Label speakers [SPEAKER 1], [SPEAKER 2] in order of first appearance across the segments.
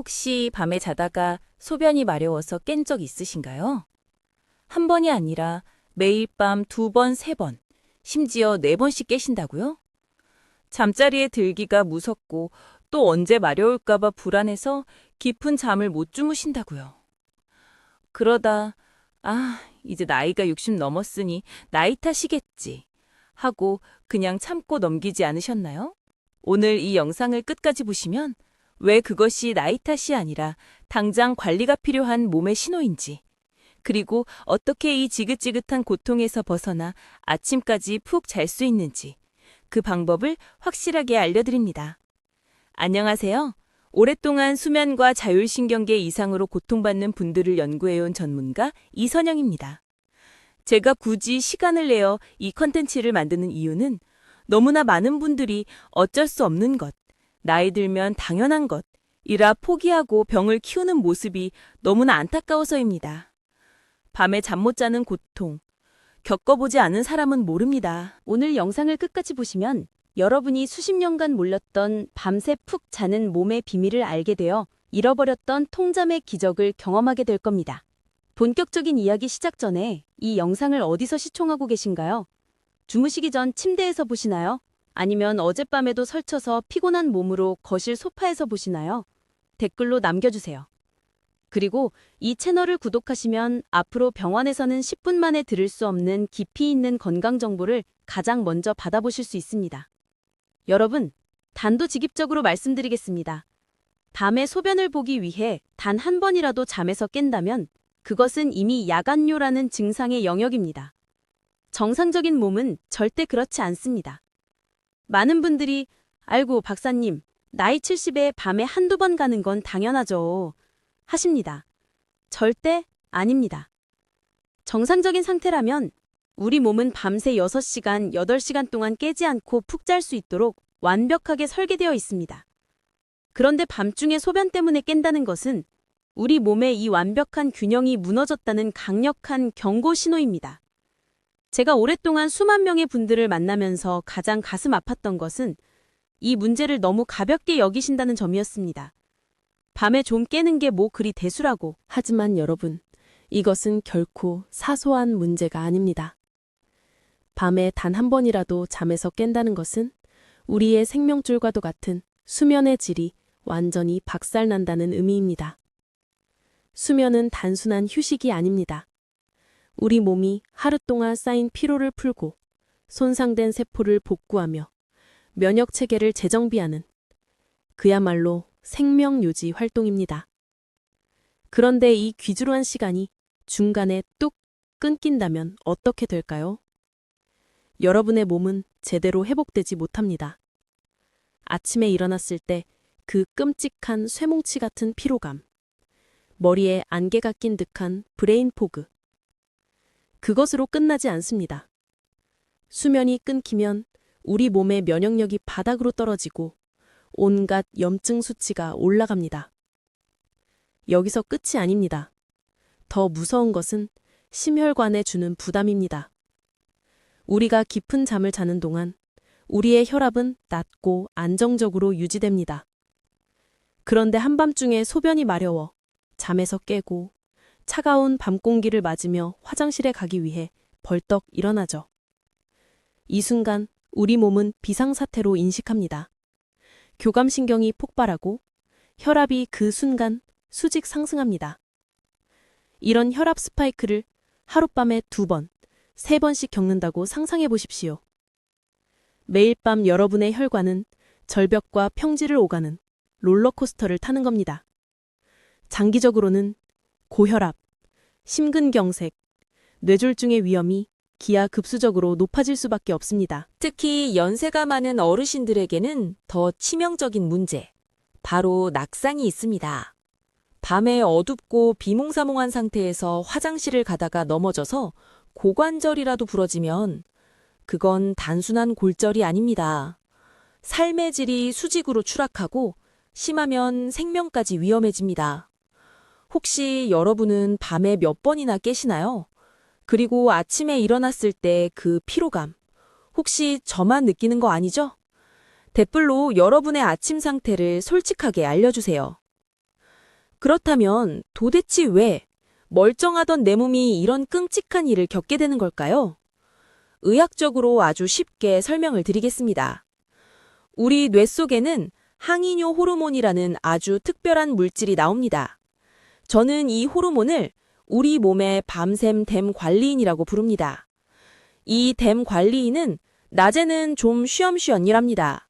[SPEAKER 1] 혹시 밤에 자다가 소변이 마려워서 깬 적 있으신가요? 한 번이 아니라 매일 밤 두 번, 세 번, 심지어 네 번씩 깨신다고요? 잠자리에 들기가 무섭고 또 언제 마려울까봐 불안해서 깊은 잠을 못 주무신다고요. 그러다, 아, 이제 나이가 60 넘었으니 나이 탓이겠지. 하고 그냥 참고 넘기지 않으셨나요? 오늘 이 영상을 끝까지 보시면 왜 그것이 나이 탓이 아니라 당장 관리가 필요한 몸의 신호인지, 그리고 어떻게 이 지긋지긋한 고통에서 벗어나 아침까지 푹 잘 수 있는지, 그 방법을 확실하게 알려드립니다. 안녕하세요. 오랫동안 수면과 자율신경계 이상으로 고통받는 분들을 연구해온 전문가 이선영입니다. 제가 굳이 시간을 내어 이 컨텐츠를 만드는 이유는 너무나 많은 분들이 어쩔 수 없는 것, 나이 들면 당연한 것, 이라 포기하고 병을 키우는 모습이 너무나 안타까워서입니다. 밤에 잠 못 자는 고통, 겪어보지 않은 사람은 모릅니다.
[SPEAKER 2] 오늘 영상을 끝까지 보시면 여러분이 수십 년간 몰렸던 밤새 푹 자는 몸의 비밀을 알게 되어 잃어버렸던 통잠의 기적을 경험하게 될 겁니다. 본격적인 이야기 시작 전에 이 영상을 어디서 시청하고 계신가요? 주무시기 전 침대에서 보시나요? 아니면 어젯밤에도 설쳐서 피곤한 몸으로 거실 소파에서 보시나요? 댓글로 남겨주세요. 그리고 이 채널을 구독하시면 앞으로 병원에서는 10분 만에 들을 수 없는 깊이 있는 건강 정보를 가장 먼저 받아보실 수 있습니다. 여러분, 단도직입적으로 말씀드리겠습니다. 밤에 소변을 보기 위해 단 한 번이라도 잠에서 깬다면 그것은 이미 야간뇨라는 증상의 영역입니다. 정상적인 몸은 절대 그렇지 않습니다. 많은 분들이 알고 박사님, 나이 70에 밤에 한두 번 가는 건 당연하죠. 하십니다. 절대 아닙니다. 정상적인 상태라면 우리 몸은 밤새 6시간, 8시간 동안 깨지 않고 푹 잘 수 있도록 완벽하게 설계되어 있습니다. 그런데 밤중에 소변 때문에 깬다는 것은 우리 몸의 이 완벽한 균형이 무너졌다는 강력한 경고 신호입니다. 제가 오랫동안 수만 명의 분들을 만나면서 가장 가슴 아팠던 것은 이 문제를 너무 가볍게 여기신다는 점이었습니다. 밤에 좀 깨는 게 뭐 그리 대수라고.
[SPEAKER 3] 하지만 여러분, 이것은 결코 사소한 문제가 아닙니다. 밤에 단 한 번이라도 잠에서 깬다는 것은 우리의 생명줄과도 같은 수면의 질이 완전히 박살난다는 의미입니다. 수면은 단순한 휴식이 아닙니다. 우리 몸이 하루 동안 쌓인 피로를 풀고 손상된 세포를 복구하며 면역 체계를 재정비하는 그야말로 생명 유지 활동입니다. 그런데 이 귀주로한 시간이 중간에 뚝 끊긴다면 어떻게 될까요? 여러분의 몸은 제대로 회복되지 못합니다. 아침에 일어났을 때 그 끔찍한 쇠뭉치 같은 피로감, 머리에 안개가 낀 듯한 브레인 포그. 그것으로 끝나지 않습니다. 수면이 끊기면 우리 몸의 면역력이 바닥으로 떨어지고 온갖 염증 수치가 올라갑니다. 여기서 끝이 아닙니다. 더 무서운 것은 심혈관에 주는 부담입니다. 우리가 깊은 잠을 자는 동안 우리의 혈압은 낮고 안정적으로 유지됩니다. 그런데 한밤중에 소변이 마려워 잠에서 깨고 차가운 밤 공기를 맞으며 화장실에 가기 위해 벌떡 일어나죠. 이 순간 우리 몸은 비상사태로 인식합니다. 교감신경이 폭발하고 혈압이 그 순간 수직 상승합니다. 이런 혈압 스파이크를 하룻밤에 두 번, 세 번씩 겪는다고 상상해 보십시오. 매일 밤 여러분의 혈관은 절벽과 평지를 오가는 롤러코스터를 타는 겁니다. 장기적으로는 고혈압, 심근경색, 뇌졸중의 위험이 기하 급수적으로 높아질 수밖에 없습니다.
[SPEAKER 1] 특히 연세가 많은 어르신들에게는 더 치명적인 문제, 바로 낙상이 있습니다. 밤에 어둡고 비몽사몽한 상태에서 화장실을 가다가 넘어져서 고관절이라도 부러지면 그건 단순한 골절이 아닙니다. 삶의 질이 수직으로 추락하고 심하면 생명까지 위험해집니다. 혹시 여러분은 밤에 몇 번이나 깨시나요? 그리고 아침에 일어났을 때 그 피로감, 혹시 저만 느끼는 거 아니죠? 댓글로 여러분의 아침 상태를 솔직하게 알려주세요.
[SPEAKER 4] 그렇다면 도대체 왜 멀쩡하던 내 몸이 이런 끔찍한 일을 겪게 되는 걸까요? 의학적으로 아주 쉽게 설명을 드리겠습니다. 우리 뇌 속에는 항이뇨 호르몬이라는 아주 특별한 물질이 나옵니다. 저는 이 호르몬을 우리 몸의 밤샘 댐 관리인이라고 부릅니다. 이 댐 관리인은 낮에는 좀 쉬엄쉬엄 일합니다.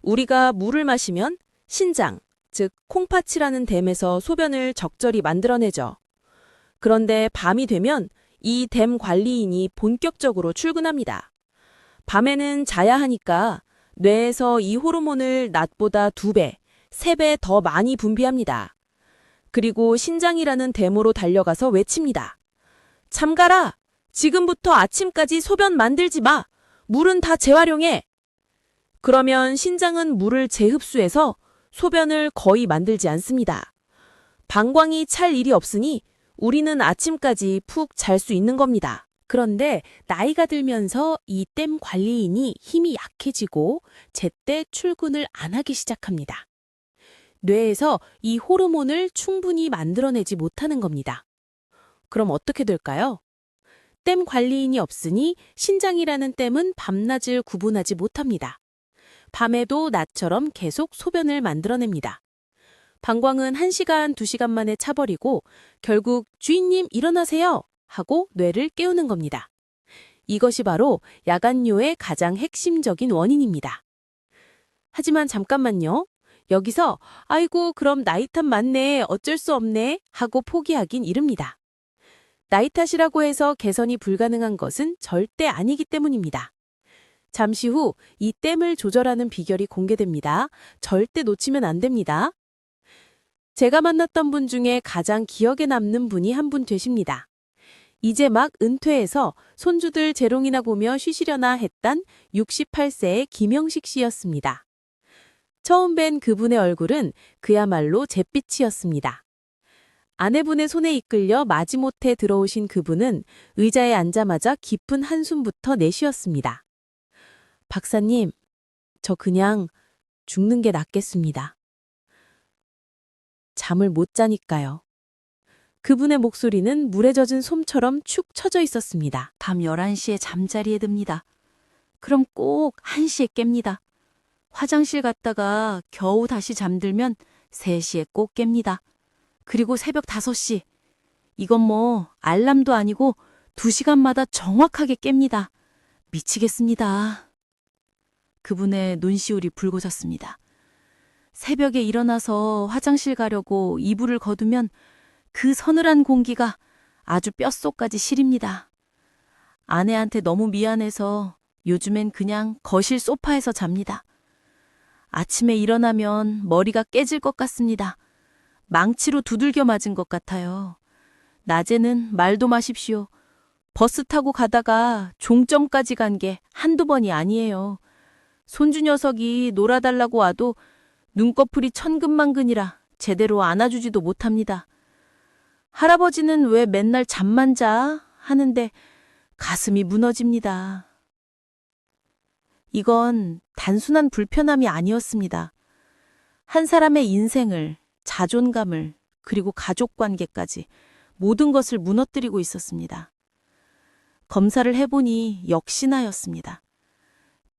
[SPEAKER 4] 우리가 물을 마시면 신장, 즉 콩팥이라는 댐에서 소변을 적절히 만들어내죠. 그런데 밤이 되면 이 댐 관리인이 본격적으로 출근합니다. 밤에는 자야 하니까 뇌에서 이 호르몬을 낮보다 두 배, 세배더 많이 분비합니다. 그리고 신장이라는 댐으로 달려가서 외칩니다. 참가라! 지금부터 아침까지 소변 만들지 마! 물은 다 재활용해! 그러면 신장은 물을 재흡수해서 소변을 거의 만들지 않습니다. 방광이 찰 일이 없으니 우리는 아침까지 푹 잘 수 있는 겁니다.
[SPEAKER 1] 그런데 나이가 들면서 이 댐 관리인이 힘이 약해지고 제때 출근을 안 하기 시작합니다. 뇌에서 이 호르몬을 충분히 만들어내지 못하는 겁니다. 그럼 어떻게 될까요? 댐 관리인이 없으니 신장이라는 댐은 밤낮을 구분하지 못합니다. 밤에도 낮처럼 계속 소변을 만들어냅니다. 방광은 1시간, 2시간 만에 차버리고 결국 주인님 일어나세요 하고 뇌를 깨우는 겁니다. 이것이 바로 야간뇨의 가장 핵심적인 원인입니다. 하지만 잠깐만요. 여기서 아이고 그럼 나이 탓 맞네 어쩔 수 없네 하고 포기하긴 이릅니다. 나이 탓이라고 해서 개선이 불가능한 것은 절대 아니기 때문입니다. 잠시 후 이 댐을 조절하는 비결이 공개됩니다. 절대 놓치면 안 됩니다. 제가 만났던 분 중에 가장 기억에 남는 분이 한 분 되십니다. 이제 막 은퇴해서 손주들 재롱이나 보며 쉬시려나 했단 68세의 김영식 씨였습니다. 처음 뵌 그분의 얼굴은 그야말로 잿빛이었습니다. 아내분의 손에 이끌려 마지못해 들어오신 그분은 의자에 앉자마자 깊은 한숨부터 내쉬었습니다. 박사님, 저 그냥 죽는 게 낫겠습니다. 잠을 못 자니까요. 그분의 목소리는 물에 젖은 솜처럼 축 처져 있었습니다.
[SPEAKER 5] 밤 11시에 잠자리에 듭니다. 그럼 꼭 1시에 깹니다. 화장실 갔다가 겨우 다시 잠들면 3시에 꼭 깹니다. 그리고 새벽 5시. 이건 뭐 알람도 아니고 2시간마다 정확하게 깹니다. 미치겠습니다. 그분의 눈시울이 붉어졌습니다. 새벽에 일어나서 화장실 가려고 이불을 거두면 그 서늘한 공기가 아주 뼛속까지 시립니다. 아내한테 너무 미안해서 요즘엔 그냥 거실 소파에서 잡니다. 아침에 일어나면 머리가 깨질 것 같습니다. 망치로 두들겨 맞은 것 같아요. 낮에는 말도 마십시오. 버스 타고 가다가 종점까지 간 게 한두 번이 아니에요. 손주 녀석이 놀아달라고 와도 눈꺼풀이 천근만근이라 제대로 안아주지도 못합니다. 할아버지는 왜 맨날 잠만 자? 하는데 가슴이 무너집니다. 이건 단순한 불편함이 아니었습니다. 한 사람의 인생을, 자존감을, 그리고 가족 관계까지 모든 것을 무너뜨리고 있었습니다. 검사를 해보니 역시나였습니다.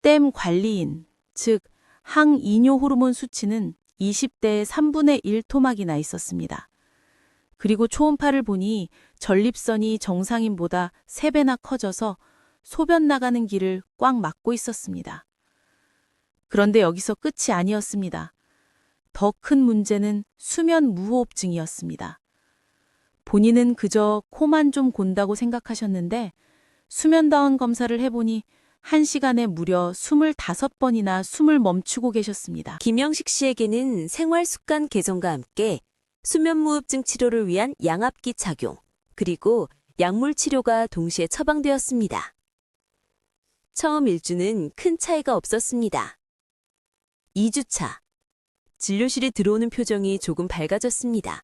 [SPEAKER 5] 댐 관리인, 즉 항이뇨 호르몬 수치는 20대의 3분의 1 토막이 나 있었습니다. 그리고 초음파를 보니 전립선이 정상인보다 3배나 커져서 소변 나가는 길을 꽉 막고 있었습니다. 그런데 여기서 끝이 아니었습니다. 더 큰 문제는 수면 무호흡증이었습니다. 본인은 그저 코만 좀 곤다고 생각하셨는데 수면다운 검사를 해보니 한시간에 무려 25번이나 숨을 멈추고 계셨습니다.
[SPEAKER 6] 김영식 씨에게는 생활 습관 개선과 함께 수면무호흡증 치료를 위한 양압기 착용, 그리고 약물 치료가 동시에 처방되었습니다. 처음 1주는 큰 차이가 없었습니다. 2주차. 진료실에 들어오는 표정이 조금 밝아졌습니다.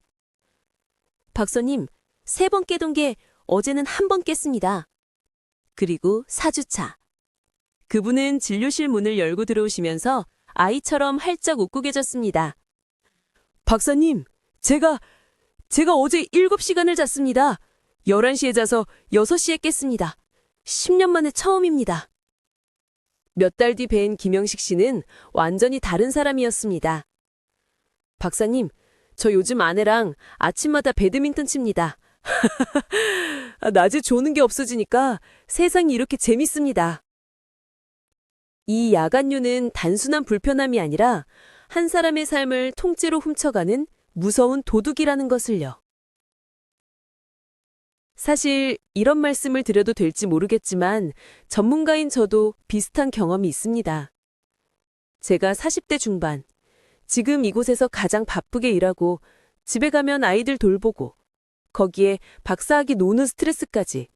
[SPEAKER 6] 박사님, 세 번 깨던 게 어제는 한 번 깼습니다. 그리고 4주차. 그분은 진료실 문을 열고 들어오시면서 아이처럼 활짝 웃고 계셨습니다. 박사님, 제가
[SPEAKER 7] 제가 어제 7시간을 잤습니다. 11시에 자서 6시에 깼습니다. 10년 만에 처음입니다. 몇 달 뒤 뵌 김영식 씨는 완전히 다른 사람이었습니다. 박사님, 저 요즘 아내랑 아침마다 배드민턴 칩니다. 아, 낮에 조는 게 없어지니까 세상이 이렇게 재밌습니다. 이 야간류는 단순한 불편함이 아니라 한 사람의 삶을 통째로 훔쳐가는 무서운 도둑이라는 것을요. 사실 이런 말씀을 드려도 될지 모르겠지만 전문가인 저도 비슷한 경험이 있습니다. 제가 40대 중반, 지금 이곳에서 가장 바쁘게 일하고 집에 가면 아이들 돌보고 거기에 박사학위 노는 스트레스까지.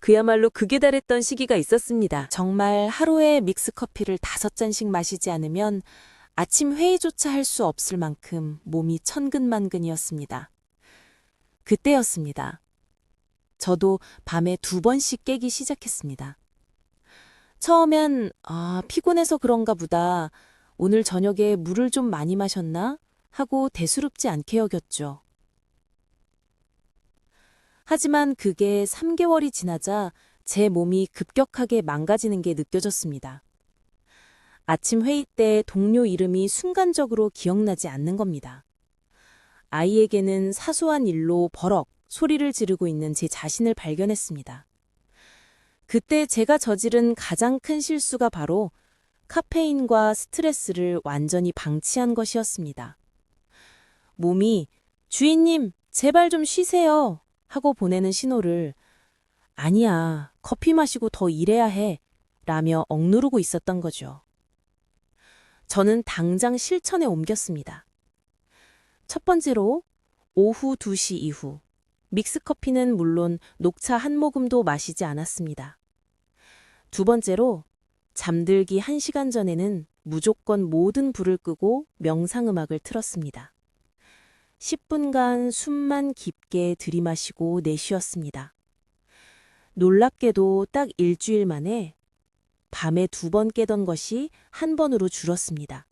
[SPEAKER 7] 그야말로 극에 달했던 시기가 있었습니다.
[SPEAKER 1] 정말 하루에 믹스 커피를 다섯 잔씩 마시지 않으면 아침 회의조차 할 수 없을 만큼 몸이 천근만근이었습니다. 그때였습니다. 저도 밤에 두 번씩 깨기 시작했습니다. 처음엔 아, 피곤해서 그런가 보다. 오늘 저녁에 물을 좀 많이 마셨나? 하고 대수롭지 않게 여겼죠. 하지만 그게 3개월이 지나자 제 몸이 급격하게 망가지는 게 느껴졌습니다. 아침 회의 때 동료 이름이 순간적으로 기억나지 않는 겁니다. 아이에게는 사소한 일로 버럭 소리를 지르고 있는 제 자신을 발견했습니다. 그때 제가 저지른 가장 큰 실수가 바로 카페인과 스트레스를 완전히 방치한 것이었습니다. 몸이 주인님, 제발 좀 쉬세요. 하고 보내는 신호를 아니야, 커피 마시고 더 일해야 해. 라며 억누르고 있었던 거죠. 저는 당장 실천에 옮겼습니다. 첫 번째로 오후 2시 이후 믹스커피는 물론 녹차 한 모금도 마시지 않았습니다. 두 번째로 잠들기 1시간 전에는 무조건 모든 불을 끄고 명상음악을 틀었습니다. 10분간 숨만 깊게 들이마시고 내쉬었습니다. 놀랍게도 딱 일주일 만에 밤에 두 번 깨던 것이 한 번으로 줄었습니다.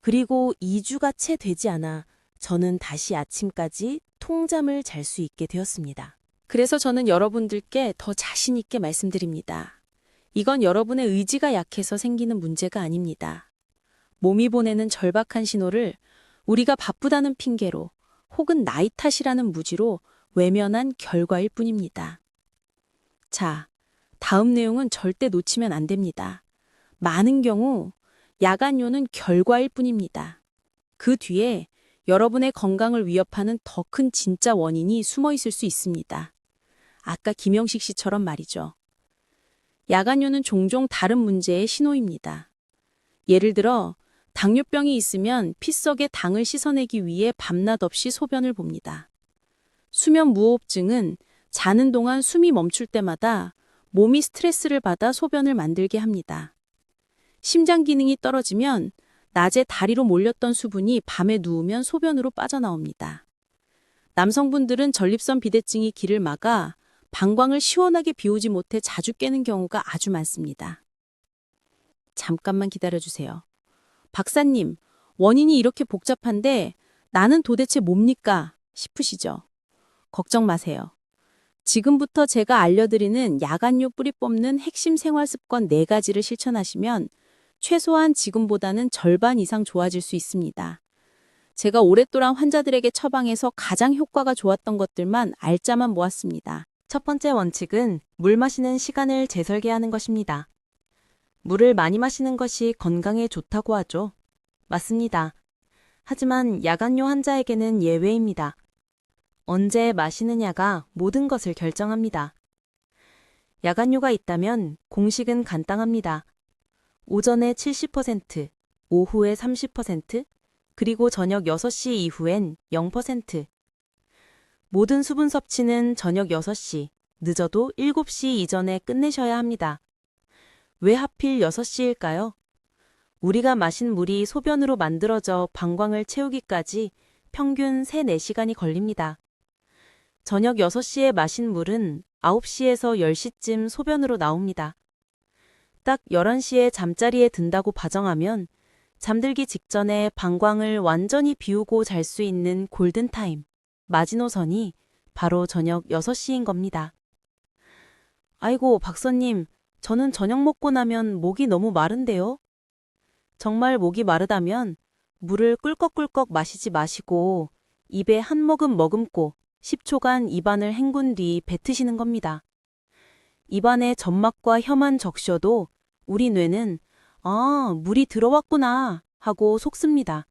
[SPEAKER 1] 그리고 2주가 채 되지 않아 저는 다시 아침까지 통잠을 잘 수 있게 되었습니다.
[SPEAKER 3] 그래서 저는 여러분들께 더 자신 있게 말씀드립니다. 이건 여러분의 의지가 약해서 생기는 문제가 아닙니다. 몸이 보내는 절박한 신호를 우리가 바쁘다는 핑계로 혹은 나이 탓이라는 무지로 외면한 결과일 뿐입니다. 자, 다음 내용은 절대 놓치면 안 됩니다. 많은 경우 야간요는 결과일 뿐입니다. 그 뒤에 여러분의 건강을 위협하는 더 큰 진짜 원인이 숨어 있을 수 있습니다. 아까 김영식 씨처럼 말이죠. 야간요는 종종 다른 문제의 신호입니다. 예를 들어 당뇨병이 있으면 피 속의 당을 씻어내기 위해 밤낮 없이 소변을 봅니다. 수면 무호흡증은 자는 동안 숨이 멈출 때마다 몸이 스트레스를 받아 소변을 만들게 합니다. 심장 기능이 떨어지면 낮에 다리로 몰렸던 수분이 밤에 누우면 소변으로 빠져나옵니다. 남성분들은 전립선 비대증이 길을 막아 방광을 시원하게 비우지 못해 자주 깨는 경우가 아주 많습니다. 잠깐만 기다려주세요. 박사님, 원인이 이렇게 복잡한데 나는 도대체 뭡니까? 싶으시죠? 걱정 마세요. 지금부터 제가 알려드리는 야간요 뿌리 뽑는 핵심 생활 습관 4가지를 실천하시면 최소한 지금보다는 절반 이상 좋아질 수 있습니다. 제가 오랫동안 환자들에게 처방해서 가장 효과가 좋았던 것들만 알짜만 모았습니다.
[SPEAKER 1] 첫 번째 원칙은 물 마시는 시간을 재설계하는 것입니다. 물을 많이 마시는 것이 건강에 좋다고 하죠. 맞습니다. 하지만 야간요 환자에게는 예외입니다. 언제 마시느냐가 모든 것을 결정합니다. 야간요가 있다면 공식은 간단합니다. 오전에 70%, 오후에 30%, 그리고 저녁 6시 이후엔 0%. 모든 수분 섭취는 저녁 6시, 늦어도 7시 이전에 끝내셔야 합니다. 왜 하필 6시일까요? 우리가 마신 물이 소변으로 만들어져 방광을 채우기까지 평균 3, 4시간이 걸립니다. 저녁 6시에 마신 물은 9시에서 10시쯤 소변으로 나옵니다. 딱 11시에 잠자리에 든다고 가정하면 잠들기 직전에 방광을 완전히 비우고 잘 수 있는 골든타임,
[SPEAKER 2] 마지노선이 바로 저녁 6시인 겁니다. 아이고, 박사님, 저는 저녁 먹고 나면 목이 너무 마른데요? 정말 목이 마르다면 물을 꿀꺽꿀꺽 마시지 마시고 입에 한 모금 머금고 10초간 입안을 헹군 뒤 뱉으시는 겁니다. 입안에 점막과 혀만 적셔도 우리 뇌는 아, 물이 들어왔구나 하고 속습니다.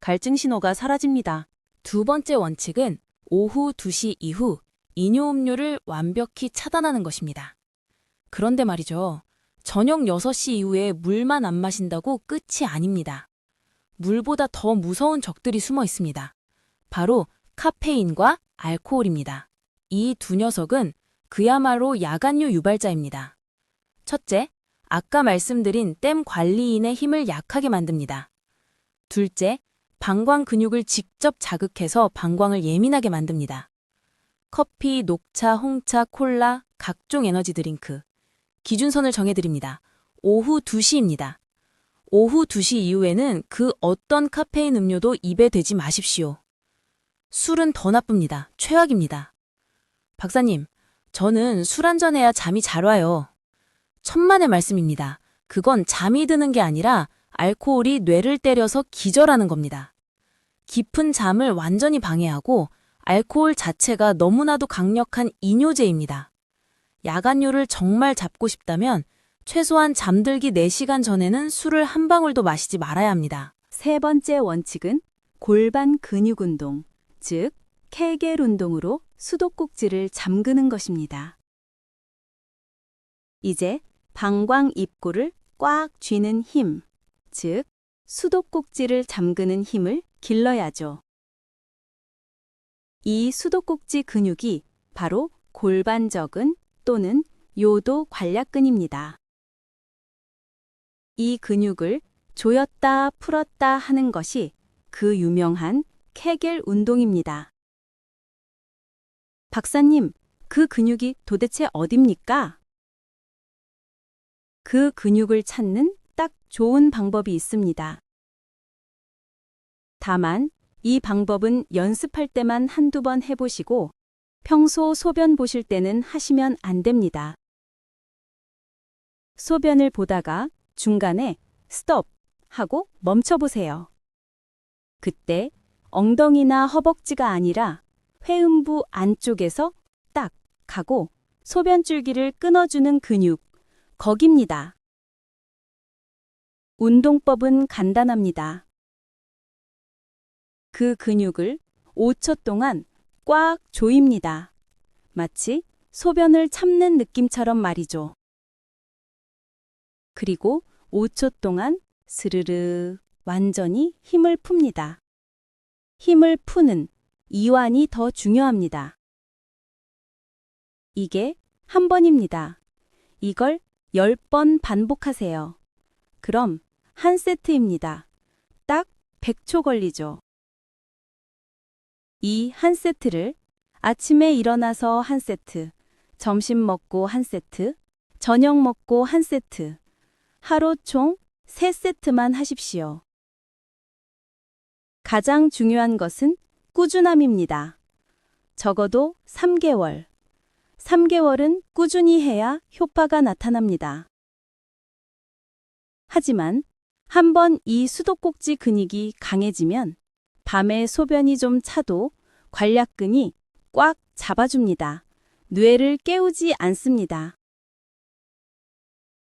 [SPEAKER 2] 갈증 신호가 사라집니다.
[SPEAKER 1] 두 번째 원칙은 오후 2시 이후 이뇨 음료를 완벽히 차단하는 것입니다. 그런데 말이죠. 저녁 6시 이후에 물만 안 마신다고 끝이 아닙니다. 물보다 더 무서운 적들이 숨어 있습니다. 바로 카페인과 알코올입니다. 이 두 녀석은 그야말로 야간류 유발자입니다. 첫째, 아까 말씀드린 댐 관리인의 힘을 약하게 만듭니다. 둘째, 방광 근육을 직접 자극해서 방광을 예민하게 만듭니다. 커피, 녹차, 홍차, 콜라, 각종 에너지 드링크. 기준선을 정해드립니다. 오후 2시입니다. 오후 2시 이후에는 그 어떤 카페인 음료도 입에 대지 마십시오. 술은 더 나쁩니다. 최악입니다. 박사님, 저는 술 한잔 해야 잠이 잘 와요. 천만의 말씀입니다. 그건 잠이 드는 게 아니라 알코올이 뇌를 때려서 기절하는 겁니다. 깊은 잠을 완전히 방해하고 알코올 자체가 너무나도 강력한 이뇨제입니다. 야간류를 정말 잡고 싶다면 최소한 잠들기 4시간 전에는 술을 한 방울도 마시지 말아야 합니다.
[SPEAKER 2] 세 번째 원칙은 골반 근육 운동, 즉 케겔 운동으로 수도꼭지를 잠그는 것입니다. 이제 방광 입구를 꽉 쥐는 힘, 즉 수도꼭지를 잠그는 힘을 길러야죠. 이 수도꼭지 근육이 바로 골반적은 또는 요도 관략근입니다. 이 근육을 조였다 풀었다 하는 것이 그 유명한 케겔 운동입니다. 박사님, 그 근육이 도대체 어딥니까? 그 근육을 찾는 딱 좋은 방법이 있습니다. 다만, 이 방법은 연습할 때만 한두 번 해보시고, 평소 소변 보실 때는 하시면 안 됩니다. 소변을 보다가 중간에 스톱 하고 멈춰보세요. 그때 엉덩이나 허벅지가 아니라 회음부 안쪽에서 딱 하고 소변줄기를 끊어주는 근육, 거깁니다. 운동법은 간단합니다. 그 근육을 5초 동안 꽉 조입니다. 마치 소변을 참는 느낌처럼 말이죠. 그리고 5초 동안 스르르 완전히 힘을 풉니다. 힘을 푸는 이완이 더 중요합니다. 이게 한 번입니다. 이걸 10번 반복하세요. 그럼 한 세트입니다. 딱 100초 걸리죠. 이 한 세트를 아침에 일어나서 한 세트, 점심 먹고 한 세트, 저녁 먹고 한 세트, 하루 총 3세트만 하십시오. 가장 중요한 것은 꾸준함입니다. 적어도 3개월. 3개월은 꾸준히 해야 효과가 나타납니다. 하지만 한 번 이 수도꼭지 근육이 강해지면 밤에 소변이 좀 차도 관략근이 꽉 잡아줍니다. 뇌를 깨우지 않습니다.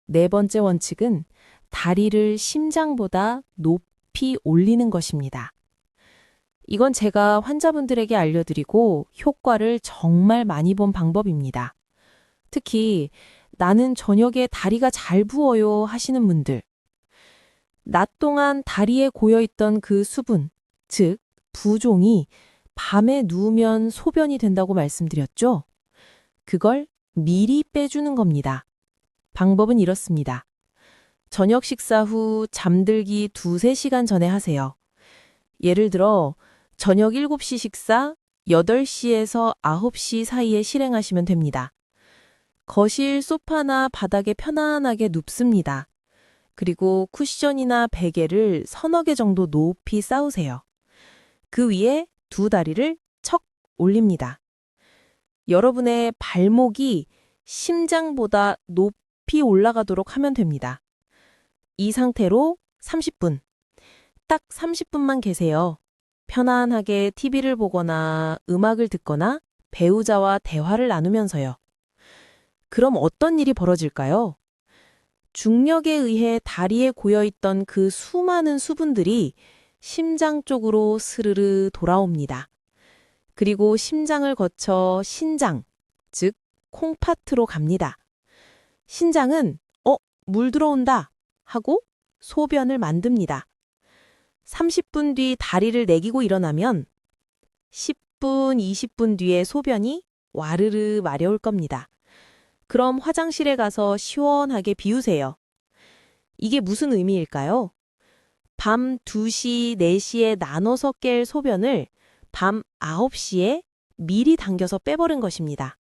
[SPEAKER 3] 네 번째 원칙은 다리를 심장보다 높이 올리는 것입니다. 이건 제가 환자분들에게 알려드리고 효과를 정말 많이 본 방법입니다. 특히 나는 저녁에 다리가 잘 부어요 하시는 분들. 낮 동안 다리에 고여있던 그 수분, 즉, 부종이 밤에 누우면 소변이 된다고 말씀드렸죠? 그걸 미리 빼주는 겁니다. 방법은 이렇습니다. 저녁 식사 후 잠들기 두세 시간 전에 하세요. 예를 들어, 저녁 7시 식사 8시에서 9시 사이에 실행하시면 됩니다. 거실 소파나 바닥에 편안하게 눕습니다. 그리고 쿠션이나 베개를 서너 개 정도 높이 쌓으세요. 그 위에 두 다리를 척 올립니다. 여러분의 발목이 심장보다 높이 올라가도록 하면 됩니다. 이 상태로 30분. 딱 30분만 계세요. 편안하게 TV를 보거나 음악을 듣거나 배우자와 대화를 나누면서요. 그럼 어떤 일이 벌어질까요? 중력에 의해 다리에 고여있던 그 수많은 수분들이 심장 쪽으로 스르르 돌아옵니다. 그리고 심장을 거쳐 신장, 즉 콩팥으로 갑니다. 신장은 어, 물 들어온다 하고 소변을 만듭니다. 30분 뒤 다리를 내기고 일어나면 10분, 20분 뒤에 소변이 와르르 마려울 겁니다. 그럼 화장실에 가서 시원하게 비우세요. 이게 무슨 의미일까요? 밤 2시, 4시에 나눠서 깰 소변을 밤 9시에 미리 당겨서 빼버린 것입니다.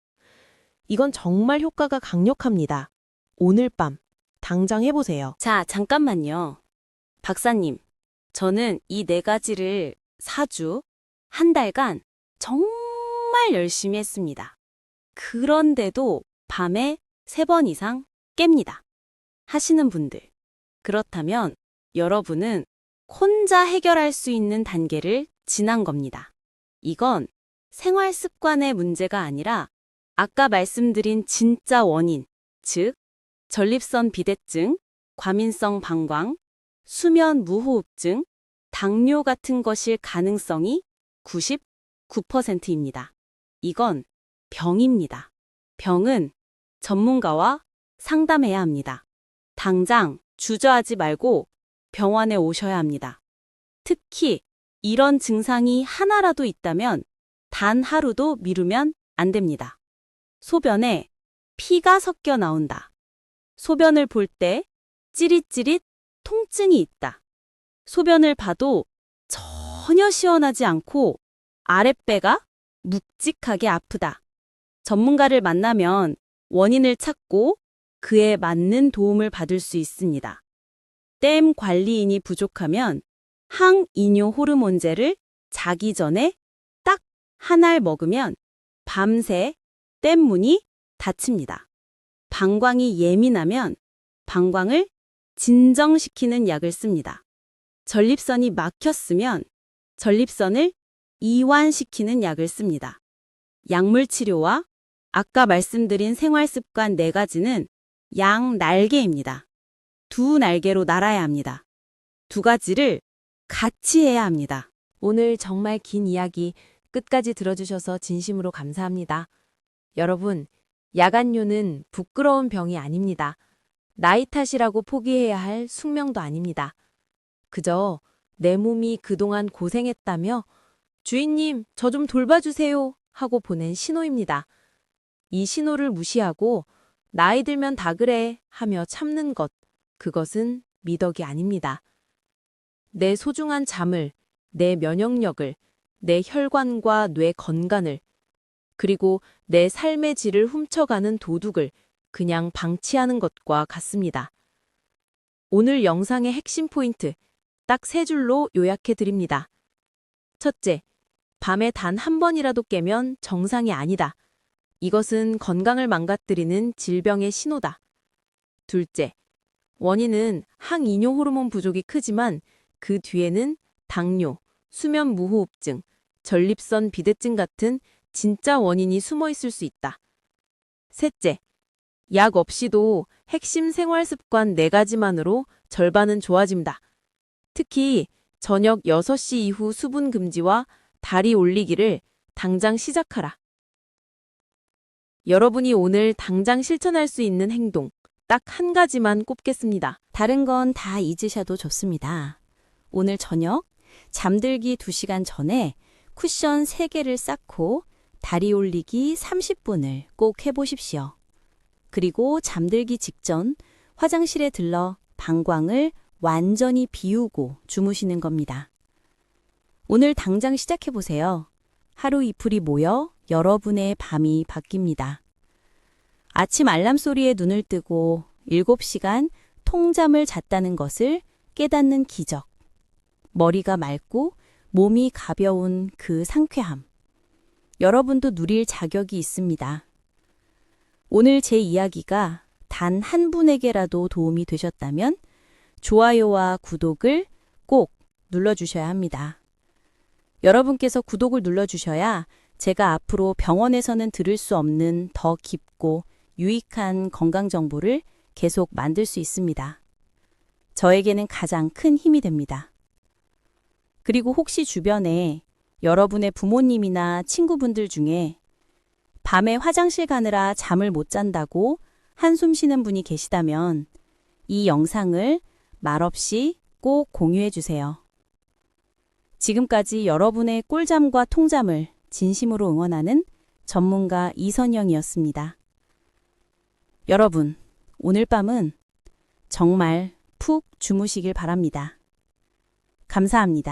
[SPEAKER 3] 이건 정말 효과가 강력합니다. 오늘 밤 당장 해보세요.
[SPEAKER 2] 자, 잠깐만요. 박사님, 저는 이 네 가지를 4주, 한 달간 정말 열심히 했습니다. 그런데도 밤에 3번 이상 깹니다. 하시는 분들. 그렇다면 여러분은 혼자 해결할 수 있는 단계를 지난 겁니다. 이건 생활 습관의 문제가 아니라 아까 말씀드린 진짜 원인, 즉, 전립선 비대증, 과민성 방광, 수면 무호흡증, 당뇨 같은 것일 가능성이 99%입니다. 이건 병입니다. 병은 전문가와 상담해야 합니다. 당장 주저하지 말고 병원에 오셔야 합니다. 특히 이런 증상이 하나라도 있다면 단 하루도 미루면 안 됩니다. 소변에 피가 섞여 나온다. 소변을 볼 때 찌릿찌릿 통증이 있다. 소변을 봐도 전혀 시원하지 않고 아랫배가 묵직하게 아프다. 전문가를 만나면 원인을 찾고 그에 맞는 도움을 받을 수 있습니다. 댐 관리인이 부족하면 항이뇨 호르몬제를 자기 전에 딱 한 알 먹으면 밤새 댐 문이 닫힙니다. 방광이 예민하면 방광을 진정시키는 약을 습니다. 전립선이 막혔으면 전립선을 이완시키는 약을 씁니다. 약물 치료와 아까 말씀드린 생활 습관 네 가지는 양 날개입니다. 두 날개로 날아야 합니다. 두 가지를 같이 해야 합니다.
[SPEAKER 1] 오늘 정말 긴 이야기 끝까지 들어주셔서 진심으로 감사합니다. 여러분, 야간뇨는 부끄러운 병이 아닙니다. 나이 탓이라고 포기해야 할 숙명도 아닙니다. 그저 내 몸이 그동안 고생했다며 주인님, 저 좀 돌봐주세요 하고 보낸 신호입니다. 이 신호를 무시하고 나이 들면 다 그래 하며 참는 것, 그것은 미덕이 아닙니다. 내 소중한 잠을, 내 면역력을, 내 혈관과 뇌 건강을, 그리고 내 삶의 질을 훔쳐가는 도둑을 그냥 방치하는 것과 같습니다. 오늘 영상의 핵심 포인트, 딱 세 줄로 요약해 드립니다. 첫째, 밤에 단 한 번이라도 깨면 정상이 아니다. 이것은 건강을 망가뜨리는 질병의 신호다. 둘째, 원인은 항이뇨 호르몬 부족이 크지만 그 뒤에는 당뇨, 수면 무호흡증, 전립선 비대증 같은 진짜 원인이 숨어 있을 수 있다. 셋째, 약 없이도 핵심 생활 습관 네 가지만으로 절반은 좋아집니다. 특히 저녁 6시 이후 수분 금지와 다리 올리기를 당장 시작하라. 여러분이 오늘 당장 실천할 수 있는 행동, 딱 한 가지만 꼽겠습니다.
[SPEAKER 2] 다른 건 다 잊으셔도 좋습니다. 오늘 저녁 잠들기 2시간 전에 쿠션 3개를 쌓고 다리 올리기 30분을 꼭 해보십시오. 그리고 잠들기 직전 화장실에 들러 방광을 완전히 비우고 주무시는 겁니다. 오늘 당장 시작해보세요. 하루 이풀이 모여 여러분의 밤이 바뀝니다. 아침 알람 소리에 눈을 뜨고 7시간 통잠을 잤다는 것을 깨닫는 기적. 머리가 맑고 몸이 가벼운 그 상쾌함. 여러분도 누릴 자격이 있습니다. 오늘 제 이야기가 단 한 분에게라도 도움이 되셨다면 좋아요와 구독을 꼭 눌러주셔야 합니다. 여러분께서 구독을 눌러주셔야 제가 앞으로 병원에서는 들을 수 없는 더 깊고 유익한 건강 정보를 계속 만들 수 있습니다. 저에게는 가장 큰 힘이 됩니다. 그리고 혹시 주변에 여러분의 부모님이나 친구분들 중에 밤에 화장실 가느라 잠을 못 잔다고 한숨 쉬는 분이 계시다면 이 영상을 말없이 꼭 공유해 주세요. 지금까지 여러분의 꿀잠과 통잠을 진심으로 응원하는 전문가 이선영이었습니다. 여러분, 오늘 밤은 정말 푹 주무시길 바랍니다. 감사합니다.